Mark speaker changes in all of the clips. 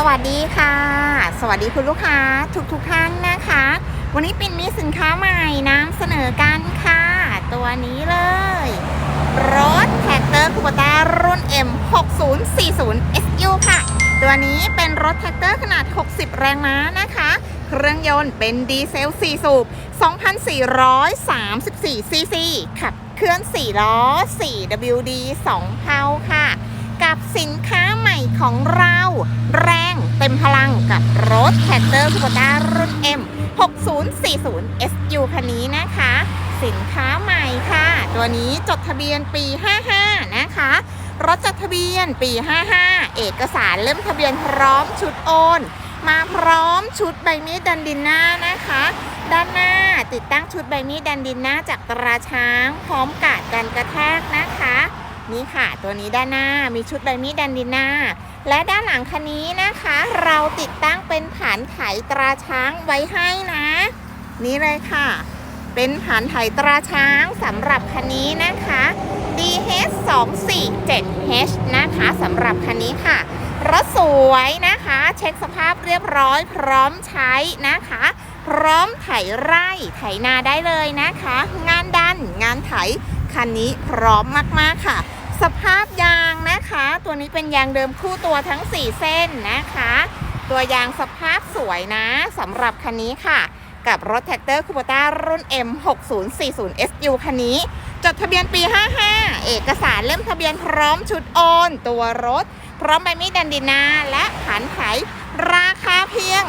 Speaker 1: สวัสดีค่ะ สวัสดีคุณลูกค้าทุกทุกท่านนะคะ วันนี้ปินมีสินค้าใหม่นำเสนอกันค่ะ ตัวนี้เลย รถแท็กเตอร์คูปต้ารุ่น M 6040 SU ค่ะ ตัวนี้เป็นรถแท็กเตอร์ขนาด 60 แรงม้านะคะ เครื่องยนต์เป็นดีเซล 4 สูบ 2,434 ซีซีขับเคลื่อน 4 ล้อ 4WD 2เพาค่ะ กับสินค้า ม่ของเรา แรงเต็มพลังกับรถแท็กเตอร์คูปต้ารุ่น M 6040 SU คันนี้นะคะ สินค้าใหม่ค่ะ ตัวนี้จดทะเบียนปี 55 นะคะ รถจดทะเบียนปี 55 เอกสารเล่มทะเบียนพร้อมชุดโอน มาพร้อมชุดใบมีดดันดินหน้านะคะ ด้านหน้าติดตั้งชุดใบมีดดันดินหน้าจากตราช้าง พร้อมกาดกันกระแทกนะคะ นี่ค่ะตัวนี้ด้านหน้ามีชุดใบมีดดันดินหน้า และด้านหลังคันนี้นะคะ เราติดตั้งเป็นผานไถตราช้างไว้ให้นะ นี่เลยค่ะ เป็นผานไถตราช้างสำหรับคันนี้นะคะ DH 2 4 7 H นะคะสำหรับคันนี้ค่ะรถสวยนะคะ เช็คสภาพเรียบร้อยพร้อมใช้นะคะ พร้อมไถไร่ไถนาได้เลยนะคะ งานดันงานไถคันนี้พร้อมมาก ๆ ค่ะ สภาพยางนะคะ ตัวนี้เป็นยางเดิมคู่ตัวทั้ง 4 เส้นนะคะ ตัวยางสภาพสวยนะสำหรับคันนี้ค่ะ กับรถแท็กเตอร์คูปต้ารุ่น M 6040 SU คันนี้ จดทะเบียนปี 55 เอกสารเล่มทะเบียนพร้อมชุดโอน ตัวรถ พร้อมใบมีดดันดินา และผันไถราคาเพียง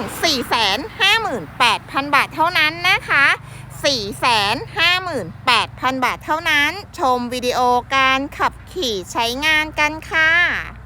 Speaker 1: 458,000 บาทเท่านั้นนะคะ 458,000 บาทเท่านั้น ชมวิดีโอการขับขี่ใช้งานกันค่ะ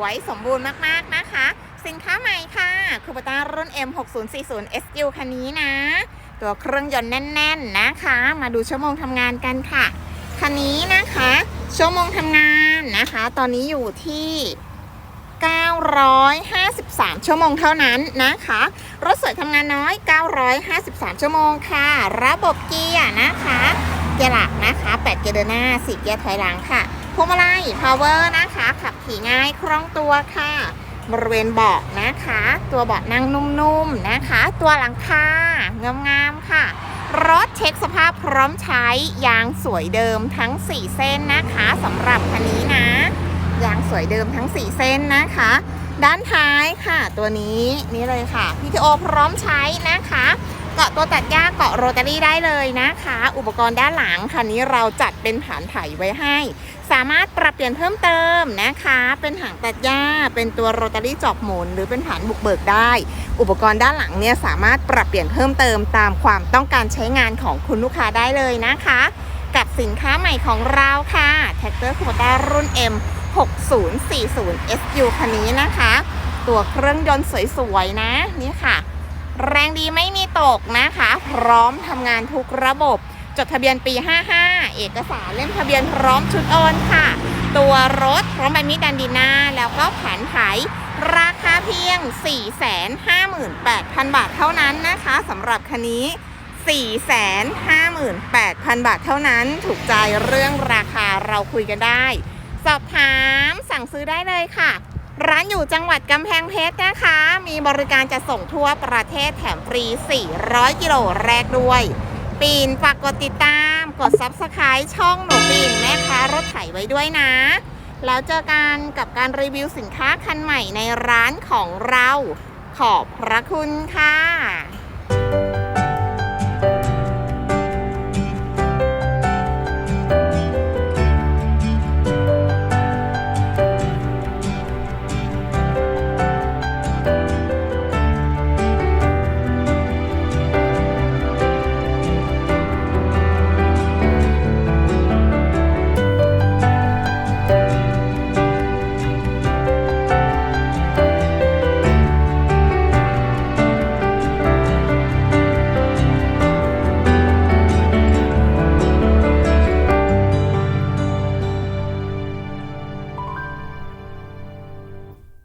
Speaker 1: วยสมบูรณ์มากๆนะคะ สินค้าใหม่ค่ะคูปต้ารุ่น M 6040 SU คันนี้นะ ตัวเครื่องยนต์แน่น ๆนะคะ มาดูชั่วโมงทำงานกันค่ะ คันนี้นะคะ ชั่วโมงทำงานนะคะ ตอนนี้อยู่ที่953 ชั่วโมงเท่านั้นนะคะ รถสวยทำงานน้อย 953 ชั่วโมงค่ะ ระบบเกียร์นะคะ เกียร์หลักนะคะ 8 เกียร์เดินหน้า 4 เกียร์ถอยหลังค่ะ พวงมาลัย power นะคะ ขับขี่ง่ายคล่องตัวค่ะ บริเวณเบาะนะคะ ตัวเบาะนั่งนุ่มๆนะคะ ตัวหลังคางามๆค่ะ รถเช็คสภาพพร้อมใช้ยางสวยเดิมทั้ง 4 เส้นนะคะสำหรับคันนี้นะ ยางสวยเดิมทั้ง 4 เส้นนะคะ ด้านท้ายค่ะ ตัวนี้นี่เลยค่ะ PTO พร้อมใช้นะคะ เกาะตัวตัดหญ้าเกาะโรตารี่ได้เลยนะคะ อุปกรณ์ด้านหลังคันนี้เราจัดเป็นผานไถไว้ให้ สามารถปรับเปลี่ยนเพิ่มเติมนะคะ เป็นหางตัดหญ้า เป็นตัวโรตารี่จอบหมุน หรือเป็นผานบุกเบิกได้ อุปกรณ์ด้านหลังเนี่ยสามารถปรับเปลี่ยนเพิ่มเติมตามความต้องการใช้งานของคุณลูกค้าได้เลยนะคะ กับสินค้าใหม่ของเราค่ะแท็กเตอร์คูปต้ารุ่น M 6040 SU คันนี้นะคะ ตัวเครื่องยนต์สวยๆนะนี่ค่ะ แรงดีไม่มีตกนะคะ พร้อมทำงานทุกระบบ จดทะเบียนปี 55 เอกสารเล่มทะเบียนพร้อมชุดโอนค่ะ ตัวรถพร้อมใบมีดดันดีนาแล้วก็แผนไถราคาเพียง 458,000 บาทเท่านั้นนะคะสำหรับคันนี้ 458,000 บาทเท่านั้น ถูกใจเรื่องราคาเราคุยกันได้ สอบถามสั่งซื้อได้เลยค่ะ ร้านอยู่จังหวัดกำแพงเพชรนะคะ มีบริการจะส่งทั่วประเทศแถมฟรี 400 กิโลแรกด้วย ปีนฝากกดติดตาม กด Subscribe ช่องหนูปีนแม่ค้ารถไถไว้ด้วยนะ แล้วเจอกันกับการรีวิวสินค้าคันใหม่ในร้านของเรา ขอบพระคุณค่ะ